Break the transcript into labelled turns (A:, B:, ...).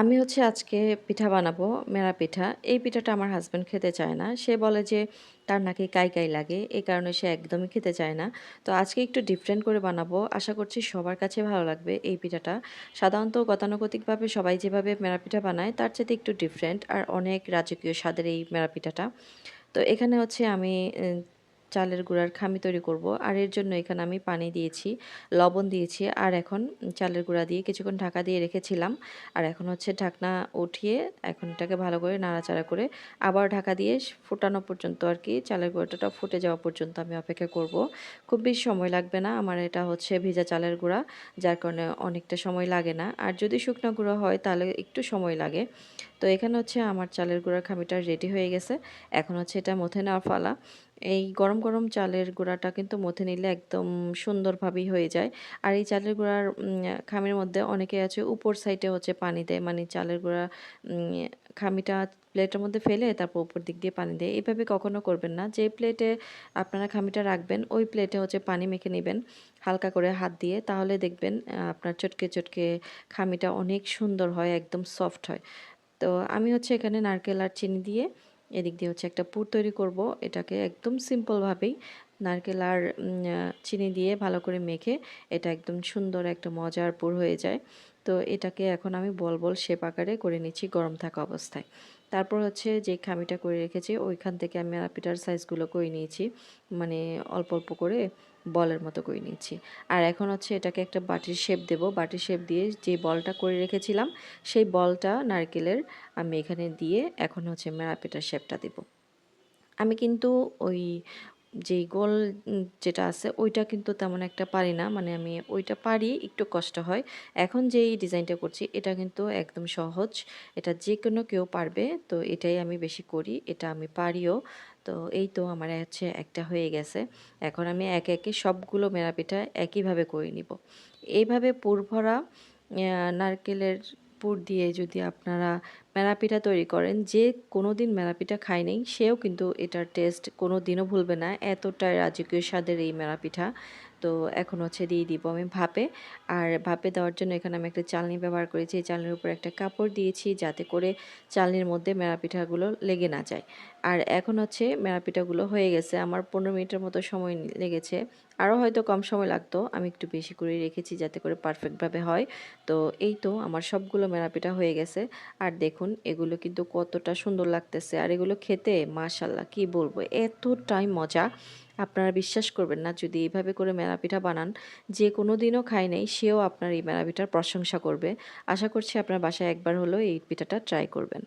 A: আমি হচ্ছে আজকে পিঠা বানাবো, মেরা পিঠা। এই পিঠাটা আমার হাজব্যান্ড খেতে চায় না। সে বলে যে তার নাকি কাই, কাই লাগে। এই কারণে সে একদমই খেতে চায় না। তো আজকে একটু ডিফারেন্ট করে বানাবো। আশা করছি সবার কাছে ভালো লাগবে এই পিঠাটা। সাধারণত গতানুগতিকভাবে সবাই যেভাবে মেরা পিঠা বানায় তার চাইতে একটু ডিফারেন্ট আর অনেক রাজকীয় স্বাদের এই মেরা পিঠাটা। তো এখানে হচ্ছে আমি চালের গুঁড়ার খামি তৈরি করব। আর এর জন্য এখানে আমি পানি দিয়েছি, লবণ দিয়েছি। আর এখন চালের গুঁড়া দিয়ে কিছুক্ষণ ঢাকা দিয়ে রেখেছিলাম। আর এখন হচ্ছে ঢাকনা উঠিয়ে এখন এটাকে ভালো করে নাড়াচাড়া করে আবার ঢাকা দিয়ে ফোটানো পর্যন্ত আর কি চালের গুঁড়াটা ফুটে যাওয়া পর্যন্ত আমি অপেক্ষা করব। খুব বেশি সময় লাগবে না, আমার এটা হচ্ছে ভিজা চালের গুঁড়া, যার কারণে অনেকটা সময় লাগে না। আর যদি শুকনো গুঁড়ো হয় তাহলে একটু সময় লাগে। তো এখানে হচ্ছে আমার চালের গুঁড়ার খামিটা রেডি হয়ে গেছে। এখন হচ্ছে এটা মথে নেওয়ার ফালা এই গরম গরম চালের গুঁড়াটা কিন্তু মথে নিলে একদম সুন্দরভাবেই হয়ে যায়। আর এই চালের গুঁড়ার খামির মধ্যে অনেকে আছে উপর সাইডে হচ্ছে পানি দেয় মানে চালের গুঁড়া খামিটা প্লেটের মধ্যে ফেলে তারপর উপর দিক দিয়ে পানি দেয়। এইভাবে কখনো করবেন না। যে প্লেটে আপনারা খামিটা রাখবেন, ওই প্লেটে হচ্ছে পানি মেখে নেবেন, হালকা করে হাত দিয়ে। তাহলে দেখবেন আপনার চটকে চটকে খামিটা অনেক সুন্দর হয়, একদম সফট হয়। তো আমি হচ্ছে এখানে নারকেল আর চিনি দিয়ে এদিক দিয়ে হচ্ছে একটা পুর তৈরি করব। এটাকে একদম সিম্পলভাবেই নারকেল আর চিনি দিয়ে ভালো করে মেখে এটা একদম সুন্দর একটা মজার পুর হয়ে যায়। তো এটাকে এখন আমি বল বল শেপ আকারে করে নিচ্ছি গরম থাকা অবস্থায়। তারপর হচ্ছে যে খামিটা করে রেখেছি, ওইখান থেকে আমি পিঠার সাইজগুলো করে নিয়েছি মানে অল্প অল্প করে বলের মতো করে নিয়েছি আর এখন হচ্ছে এটাকে একটা বাটির শেপ দেব। বাটির শেপ দিয়ে যে বলটা করে রেখেছিলাম, সেই বলটা নারকেলের আমি এখানে দিয়ে এখন হচ্ছে মেরাপিটার শেপটা দেব। আমি কিন্তু ওই যেই গোল যেটা আছে, ওইটা কিন্তু তেমন একটা পারি না। মানে আমি ওইটা পারি, একটু কষ্ট হয়। এখন যেই ডিজাইনটা করছি, এটা কিন্তু একদম সহজ। এটা যে কোনো কেউ পারবে, তো এটাই আমি বেশি করি, এটা আমি পারিও। তো এই তো আমার হচ্ছে একটা হয়ে গেছে। এখন আমি একে একে সবগুলো মেরা পিঠা একইভাবে করে নিব। এইভাবে পুর ভরা নারকেলের পুর দিয়ে যদি আপনারা মেলাপিঠা তৈরি করেন। যে কোনো দিন মেলাপিঠা খায়নি সেও কিন্তু এটার টেস্ট কোনো দিনও ভুলবে না। এতটাই রাজকীয় স্বাদের এই মেলাপিঠা। তো এখন হচ্ছে দিয়ে দিব আমি ভাপে। আর ভাপে দেওয়ার জন্য এখানে আমি একটা চালনি ব্যবহার করেছি। এই চালনির উপর একটা কাপড় দিয়েছি যাতে করে চালনির মধ্যে মেরা পিঠাগুলো লেগে না যায়। আর এখন হচ্ছে মেরা পিঠাগুলো হয়ে গেছে। আমার পনেরো মিনিটের মতো সময় লেগেছে। আরও হয়তো কম সময় লাগতো, আমি একটু বেশি করে রেখেছি যাতে করে পারফেক্টভাবে হয়। তো এই তো আমার সবগুলো মেরা পিঠা হয়ে গেছে। আর দেখুন, এগুলো কিন্তু কতটা সুন্দর লাগতেছে। আর এগুলো খেতে মাশাল্লাহ কি বলব, এতটাই মজা। আপনারা বিশ্বাস করবেন না, যদি এইভাবে করে মেলা পিঠা বানান, যে কোনো দিনও খায় নাই, সেও আপনার এই মেলা পিঠার প্রশংসা করবে। আশা করছি আপনার বাসায় একবার হলেও এই পিঠাটা ট্রাই করবেন।